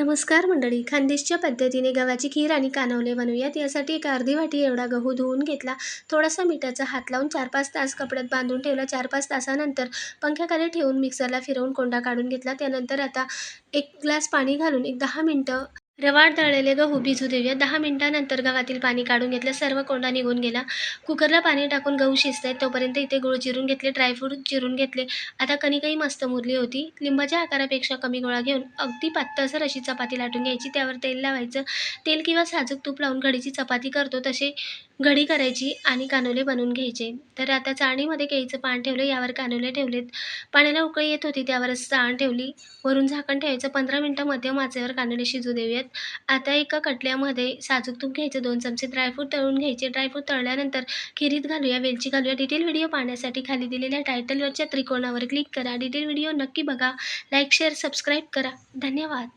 नमस्कार मंडळी खानदेशच्या पद्धतीने गव्हाची खीर आणि कानवले बनवूयात. यासाठी एक अर्धी वाटी एवढा गहू धुवून घेतला. थोडासा मिठाचा हात लावून चार पाच तास कपड्यात बांधून ठेवला. चार पाच तासानंतर पंख्याखाली ठेवून मिक्सरला फिरवून कोंडा काढून घेतला. त्यानंतर आता एक ग्लास पाणी घालून एक दहा मिनटं रवाळ दळलेले गहू भिजू देऊया दहा मिनिटानंतर गव्हातील पाणी काढून घेतलं. सर्व कोंडा निघून गेला. कुकरला पाणी टाकून गहू शिजत आहेत तोपर्यंत इथे गुळ चिरून घेतले ड्रायफ्रूट चिरून घेतले. आता कणिकही मस्त मुरली होती. लिंबाच्या आकारापेक्षा कमी गोळा घेऊन अगदी पातळसर अशी चपाती लाटून घ्यायची. त्यावर तेल लावायचं. तेल किंवा साजूक तूप लावून घडीची चपाती करतो. तसे घडी करायची आणि कानोले बनवून घ्यायचे. तर आता चाळणीमध्ये केळीचं पान ठेवलं. यावर कानोले ठेवलेत. पाण्याला उकळी येत होती. त्यावरच चाळण ठेवली. वरून झाकण ठेवायचं. पंधरा मिनटं मध्यम आचेवर कानोले शिजू देऊयात. आता एका कटल्यामध्ये साजूक तूप घ्यायचं दोन चमचे ड्रायफ्रूट तळून घ्यायचे. ड्रायफ्रूट तळल्यानंतर खिरीत घालूया वेलची घालूया. डिटेल व्हिडिओ पाहण्यासाठी खाली दिलेल्या टायटलवरच्या त्रिकोणावर क्लिक करा. डिटेल व्हिडिओ नक्की बघा. लाईक शेअर सबस्क्राईब करा. धन्यवाद.